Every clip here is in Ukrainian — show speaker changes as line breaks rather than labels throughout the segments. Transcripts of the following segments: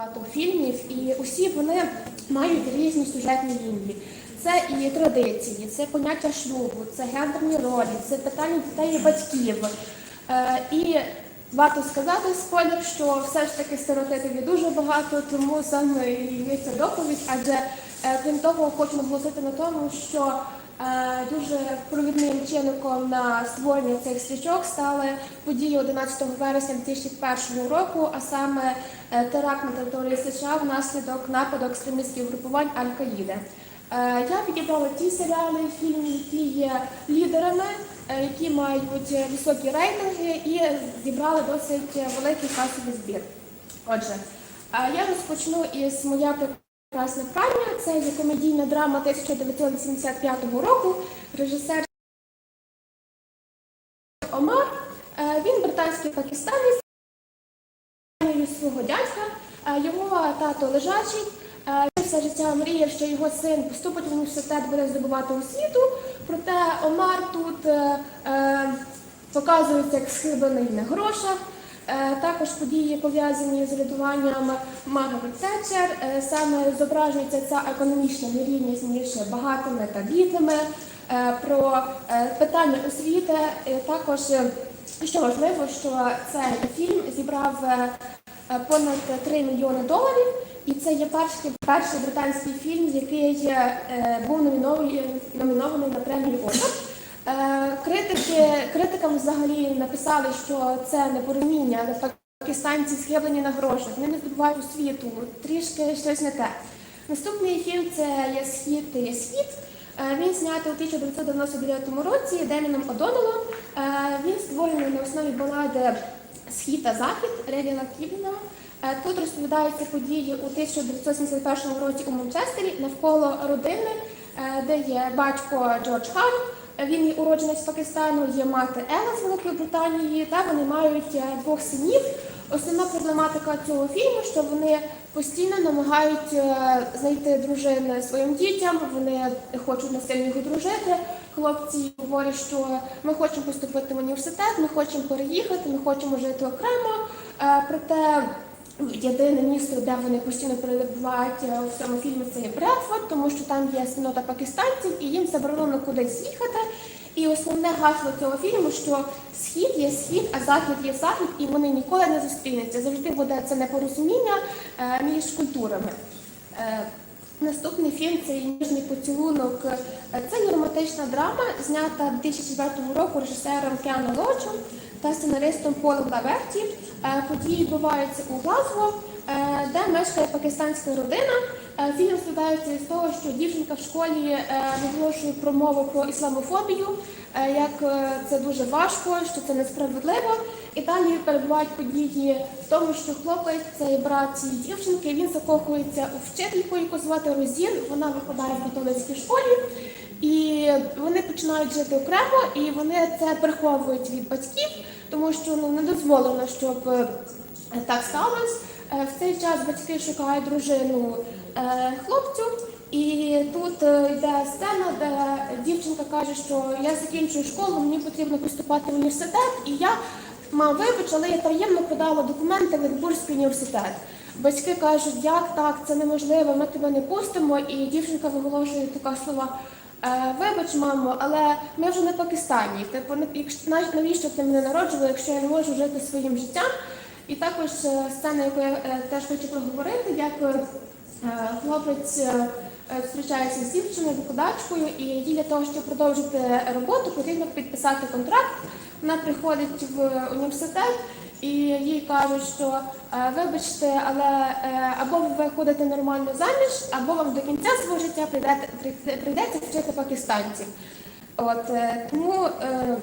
багато фільмів, і усі вони мають різні сюжетні лінії. Це і традиції, це поняття шлюбу, це гендерні ролі, це питання дітей і батьків. Е, і варто сказати спойлер, що все ж таки стереотипів є дуже багато, тому саме є ця доповідь, адже е, крім того, хочу наголосити на тому, що дуже провідним чинником на створення цих стрічок стали події 11 вересня 2001 року, а саме е, теракт на території США внаслідок нападу екстремістських групувань Аль-Каїди. Е, Я підібрала ті серіали, фільми, які є лідерами, е, які мають е, високі рейтинги і зібрали досить е, великий касовий збір. Отже, е, я розпочну із моя прекрасна прання. Це є комедійна драма 1985 року. Режисер Омар. Е, Він британський пакистанець свого дядька. Е, Його тато лежачий. Е, Він все життя мріяв, що його син поступить в університет, буде здобувати освіту. Проте Омар тут показується як схиблений на грошах. Е, Також події пов'язані з рятуванням Маргарет Тетчер. Е, Саме зображується ця економічна нерівність між багатими та бідними. Е, Про питання освіти також. що важливо, що цей фільм зібрав понад 3 мільйони доларів, і це є перший, перший британський фільм, який був номінований на премію Оскар. Е, Критики, критикам взагалі написали, що це непорозуміння. Пакистанці схиблені на грошах, вони не здобувають освіту, трішки щось не те. Наступний фільм це є Схід є світ. Е, Він знятий у 1999 році Деміном Одоналом. Е, Він створений на основі балади Схід та Захід Ревіла Кібіна. Тут розповідаються події у 1971 році у Манчестері навколо родини, де є батько Джордж Хан. Він уродженець Пакистану, є мати Ела з Великої Британії, та вони мають е, двох синів. Основна проблематика цього фільму, що вони постійно намагають е, знайти дружини своїм дітям, вони хочуть насильно їх одружити. Хлопці говорять, що ми хочемо поступити в університет, ми хочемо переїхати, ми хочемо жити окремо. Е, Проте єдине місто, де вони постійно перебувають в у цьому фільмі, це є Бредфорд, тому що там є спільнота пакистанців, і їм заборонено кудись їхати. І основне гасло цього фільму, що схід є схід, а захід є захід, і вони ніколи не зустрінуться. Завжди буде це непорозуміння е, між культурами. Наступний фільм це ніжний поцілунок. Це є романтична драма, знята 2004 року режисером Кіану Лочем та сценаристом Полом Лаверті. Е, Події відбуваються у Глазго, е, де мешкає пакистанська родина. Е, Фільм складається із того, що дівчинка в школі виголошує промову про ісламофобію, як це дуже важко, що це несправедливо. І далі перебувають події в тому, що хлопець, цей брат цієї дівчинки, він закохується у вчительку, яку звати Розін. Вона викладає в католицькій школі. І вони починають жити окремо, і вони це приховують від батьків, тому що ну не дозволено, щоб е, так сталося. Е, В цей час батьки шукають дружину е, хлопцю, і тут йде сцена, де дівчинка каже, що я закінчую школу, мені потрібно поступати в університет, і я мав вибач, але я таємно подала документи в Единбурзький університет. Батьки кажуть, як так, це неможливо, ми тебе не пустимо, і дівчинка виголошує така слова. «Е, Вибач, мамо, але ми вже не Пакистані. Типу, навіщо ти мене народжувала, якщо я не можу жити своїм життям? І також е, сцена, яку я е, теж хочу проговорити, як хлопець зустрічається з дівчиною, викладачкою, і їй для того, щоб продовжити роботу, потрібно підписати контракт. Вона приходить в університет. І їй кажуть, що е, вибачте, але е, або ви виходите нормально заміж, або вам до кінця свого життя прийдеться вчити пакистанців. От е, тому е,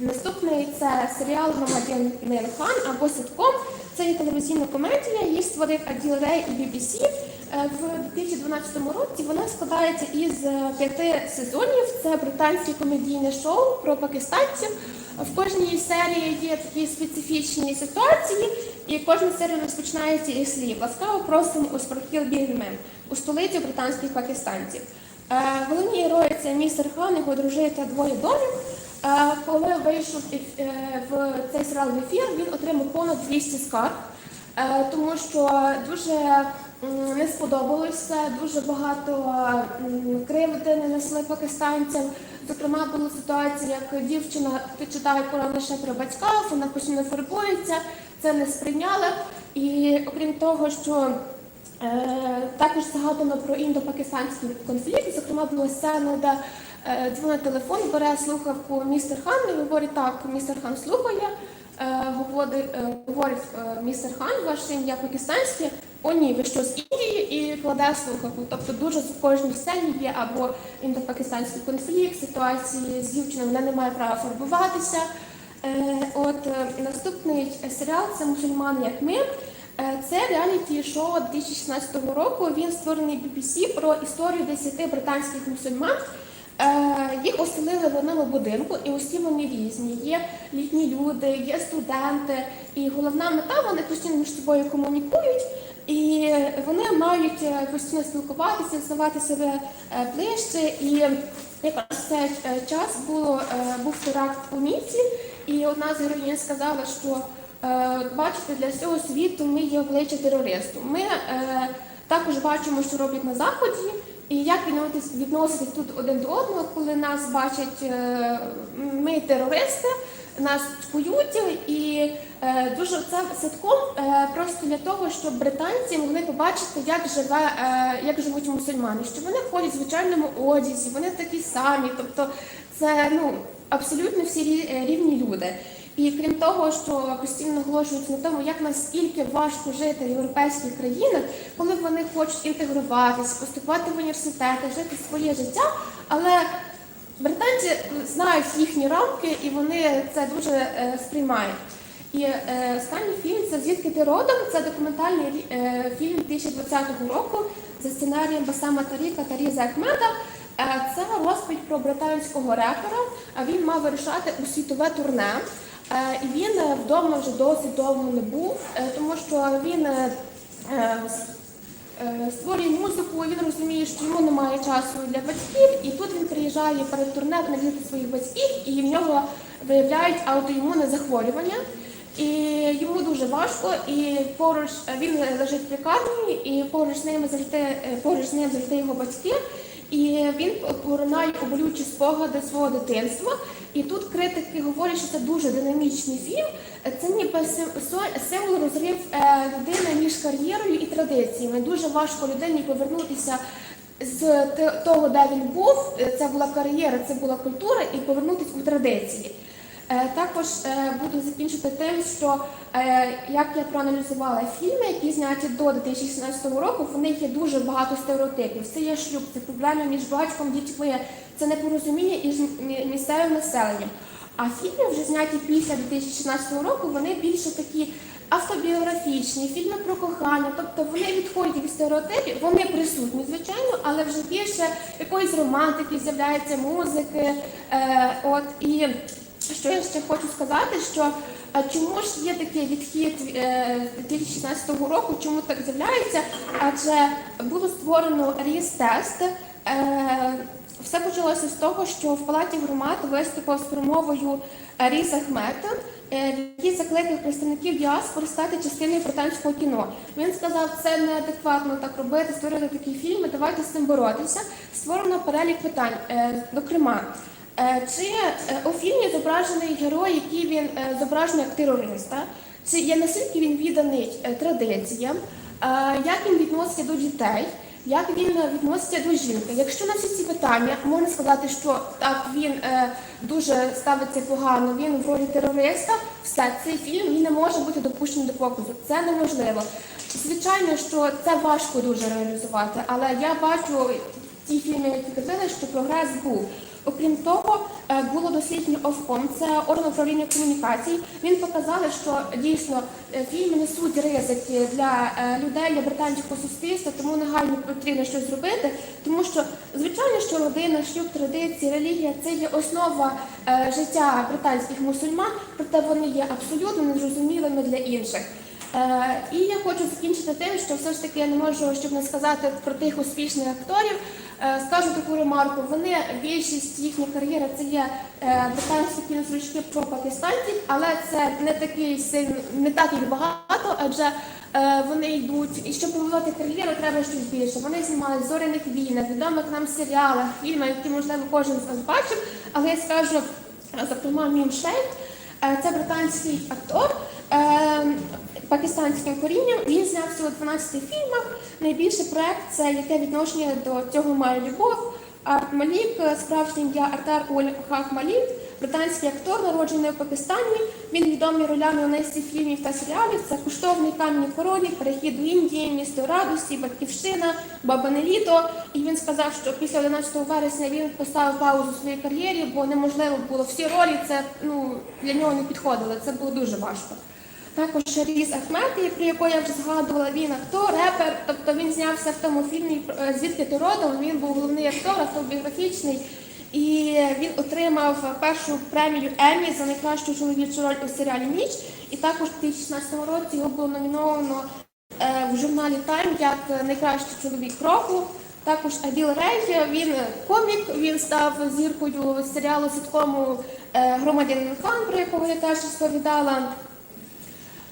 наступний це серіал Громадян Хан або ситком. Це є телевізійна комедія, її створив Аділ Рей і BBC. Е, В 2012 році вона складається із е, п'яти сезонів. Це британське комедійне шоу про пакистанців. В кожній серії є такі специфічні ситуації, і кожна серія розпочинається із слів. Ласкаво просимо у Спаркіл Біргмен, у столиці британських пакистанців. Е, Головні герої це містер Хан, його дружина та двоє доньок. Коли вийшов в цей серіал в ефір, він отримав понад 200 скарг. тому що дуже не сподобалося, дуже багато кривди нанесли пакистанцям. Зокрема, була ситуація, як дівчина читає Коран лише про батька, вона постійно фарбується, це не сприйняли. І окрім того, що Е, Також згадано про індо-пакистанський конфлікт. Зокрема, була сцена, де е, дзвонить телефон, бере слухавку містер Хан і говорить, так, містер Хан слухає. Е, Говорить, е, е, містер Хан, ваше ім'я пакистанське. О, ні, ви що з Індії і кладе слухавку. Тобто дуже в кожній сцені є або індо-пакистанський конфлікт, ситуації з дівчиною, вона не має права фарбуватися. От наступний серіал це мусульмани як ми. Це реаліті шоу 2016 року. Він створений BBC про історію 10 британських мусульман. Е, Їх оселили в одному будинку, і усі вони різні. Є літні люди, є студенти. І головна мета вони постійно між собою комунікують, і вони мають е, постійно спілкуватися, здавати себе е, ближче. І якраз в цей час було, був теракт у Ніці, і одна з героїнь сказала, що Бачите, для всього світу ми є обличчя терористу. Ми також бачимо, що роблять на заході, і як відноситись, тут один до одного, коли нас бачать е, ми терористи, нас цькують, і е, дуже це садком е, просто для того, щоб британці могли побачити, як живе, як живуть мусульмани, що вони ходять в звичайному одязі, вони такі самі, тобто це ну абсолютно всі рівні люди. І крім того, що постійно наголошують на тому, як наскільки важко жити в європейських країнах, коли вони хочуть інтегруватись, поступати в університети, жити своє життя, але британці знають їхні рамки і вони це дуже е, сприймають. І е, останній фільм це звідки ти родом. Це документальний е, фільм 2020 року за сценарієм Басама Таріка та Різа Ахмеда. Е, Це розповідь про британського репера. А Він мав вирішати у світове турне. Е, І він е, вдома вже досить довго не був, е, тому що він створює музику, він розуміє, що йому немає часу для батьків, і тут він приїжджає перед турне навідати своїх батьків, і в нього виявляють аутоімунне захворювання. І йому дуже важко, і поруч він лежить в лікарні, і поруч з ним завжди поруч з ним завжди його батьки. І він поринає у спогади свого дитинства. І тут критики говорять, що це дуже динамічний фільм. Це ніби символ розрив е, людини між кар'єрою і традиціями. Дуже важко людині повернутися з того, де він був. Це була кар'єра, це була культура, і повернутися у традиції. Е, Також е, буду закінчити тим, що е, як я проаналізувала фільми, які зняті до 2016 року, в них є дуже багато стереотипів. Це є шлюб, це проблеми між батьком, дітьми, це непорозуміння із місцевим населенням. А фільми, вже зняті після 2016 року, вони більше такі автобіографічні, фільми про кохання, тобто вони відходять від стереотипів, вони присутні, звичайно, але вже більше якоїсь романтики, з'являється музики. Е, от і що я ще хочу сказати, що е, чому ж є такий відхід е, 2016 року, чому так з'являється? Адже було створено ріс-тест. Е, все почалося з того, що в палаті громад виступив з промовою е, Ріс Ахмед, е, який закликав представників діаспори стати частиною британського кіно. Він сказав, це неадекватно так робити, створити такі фільми, давайте з цим боротися. Створено перелік питань, е, зокрема. Е, Чи е, у фільмі зображений герой, який він е, зображений як терориста? Чи є наскільки він відданий е, традиціям? Е, Як він відноситься до дітей? Як він е, відноситься до жінки? Якщо на всі ці питання можна сказати, що так він е, дуже ставиться погано, він в ролі терориста, все цей фільм він не може бути допущений до показу. Це неможливо. Звичайно, що це важко дуже реалізувати, але я бачу ті фільми, які казали, що прогрес був. Окрім того, е, було дослідження Ofcom, це орган управління комунікацій. Він показали, що дійсно е, фільми несуть ризики для е, людей, для британського суспільства, тому негайно потрібно щось зробити. Тому що, звичайно, що родина, шлюб, традиції, релігія це є основа життя британських мусульман, проте вони є абсолютно незрозумілими для інших. Е, І я хочу закінчити тим, що все ж таки я не можу, щоб не сказати про тих успішних акторів. Е, Скажу таку ремарку. Вони більшість їхньої кар'єри це є е, британські кінозвички про пакистанців, але це не такий сильно, не так їх багато, адже Вони йдуть, і щоб побудувати кар'єру, треба щось більше. Вони знімали зоряних війнах, відомих нам серіалах, фільмах, які можливо кожен з вас бачив. Але я скажу, зокрема, Мім Шейх, е, це британський актор. Е, Пакистанським корінням він зняв всього 12 фільмах. Найбільший проект це яке відношення до цього має любов. Арт Малік, е, справжнє ім'я Артар Уль Хах Малік, британський актор, народжений у Пакистані. Він відомий ролями у низці фільмів та серіалів. Це коштовний камінь короні, перехід до Індії, місто радості, батьківщина, баба Неліто. І він сказав, що після 11 вересня він поставив паузу у своїй кар'єрі, бо неможливо було всі ролі. Це ну для нього не підходило. Це було дуже важко. Також Різ Ахметі, про яку я вже згадувала, він актор, репер, тобто він знявся в тому фільмі е, Звідки ти родом. Він був головний актор, автобіографічний. І він отримав першу премію Еммі за найкращу чоловічу роль у серіалі Ніч. І також у 2016 році його було номіновано е, в журналі Time як найкращий чоловік року. Також Аділ Рей, він комік, він став зіркою серіалу ситкому е, Громадянин Хан, про якого я теж розповідала.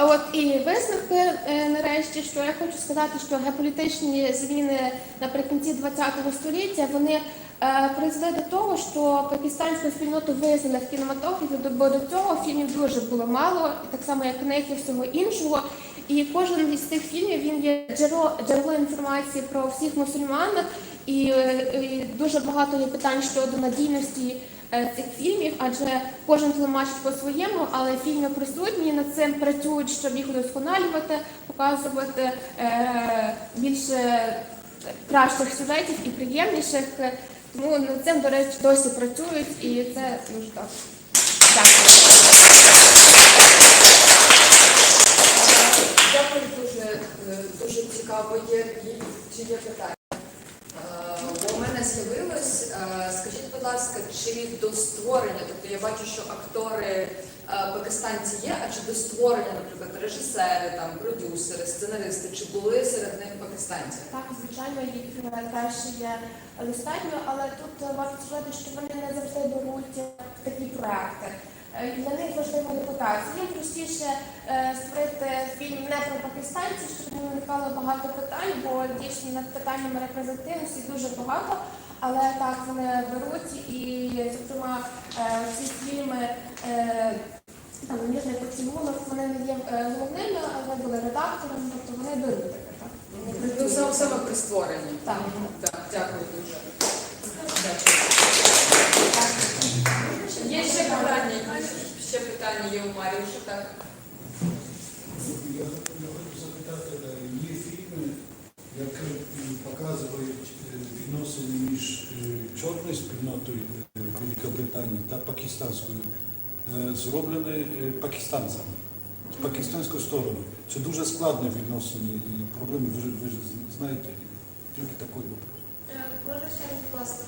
От і висновки е, нарешті, що я хочу сказати, що геополітичні зміни наприкінці ХХ століття вони е, призвели до того, що пакистанську спільноту визнали в кінематографі, бо до цього фільмів дуже було мало, так само як книг і всього іншого. І кожен із цих фільмів він є джерело, джерело інформації про всіх мусульман, і, е, і дуже багато є питань щодо надійності цих фільмів, адже кожен тлумачить по-своєму, але фільми присутні над цим працюють, щоб їх удосконалювати, показувати е, більше кращих сюжетів і приємніших. Тому над цим, до речі, досі працюють, і це дуже добре. Дякую.
Дякую дуже, е, дуже цікаво. Є, є, чи є питання? Е, Бо у мене з'явилось, е, скажіть, будь ласка, чи до створення, тобто я бачу, що актори е, пакистанці є, а чи до створення, наприклад, режисери, там, продюсери, сценаристи, чи були серед них пакистанці?
Так, звичайно, їх теж є достатньо, але тут е, варто сказати, що вони не завжди беруть е, такі проекти. Для них важлива репутація. Їм простіше створити фільм не про пакистанців, щоб не виникало багато питань, бо дійсно над питаннями репрезентативності дуже багато. Але так вони беруть і, зокрема, е, ці фільми. е, Там ніжний поцілунок, вони не є е, головними, але були редакторами, тобто вони беруть таке. Так.
Ну, саме, саме при створенні.
Так.
Так, дякую дуже. Дякую. Є ще питання? Ще питання є у Маріуша, так?
Я, я хочу запитати, е, є фільми, які показують е, відносини між е, чорною спільнотою е, Великобританії та пакистанською, зроблені пакистанцями, з пакистанської сторони. Це дуже складні відносини і проблеми, ви, ви знаєте, тільки такий вопрос.
Можна ще раз, будь ласка?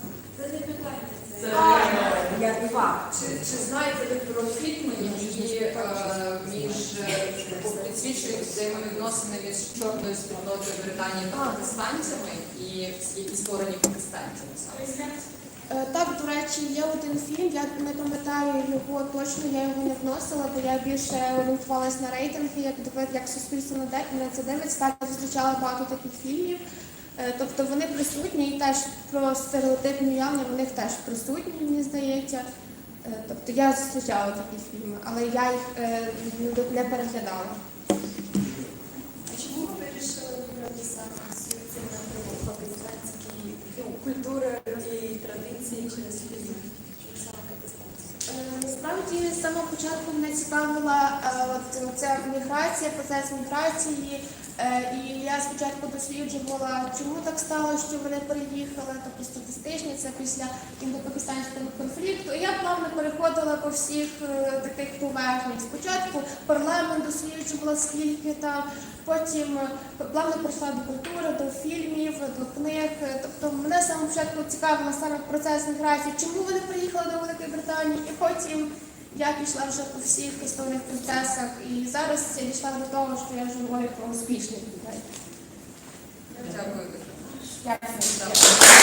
Це.
Чи, чи знаєте ви про фільми, які е, між е, підсвічують взаємовідносини між чорною спільнотою Британії та пакистанцями і які створені пакистанцями саме?
Е, Так, до речі, є один фільм, я не пам'ятаю його точно, я його не вносила, бо я більше орієнтувалась на рейтинги, як як суспільство на це дивиться. Так, я зустрічала багато таких фільмів. Е, Тобто вони присутні і теж про стереотипні явлення в них теж присутні, мені здається. Е, Тобто я зустрічала такі фільми, але я їх е, не- переглядала.
А чому ви вирішили вибрати саме напрямок ну, культури і традиції через фільм? Чому саме пакистанські?
Е, Насправді з самого початку мене цікавила от ця міграція, процес міграції. Е, І я спочатку досліджувала, чому так стало, що вони переїхали, тобто статистично, це після індопакистанського конфлікту. І я плавно переходила по всіх е, таких поверхнях. Спочатку парламент досліджувала, скільки там, потім е, плавно прийшла до культури, до фільмів, до книг. Тобто мене самого початку цікавила саме процес міграції, чому вони приїхали до Великої Британії, і потім я пішла вже по всіх історичних процесах. І зараз я дійшла до того, що я вже говорю про успішних людей. Дякую.
Дякую.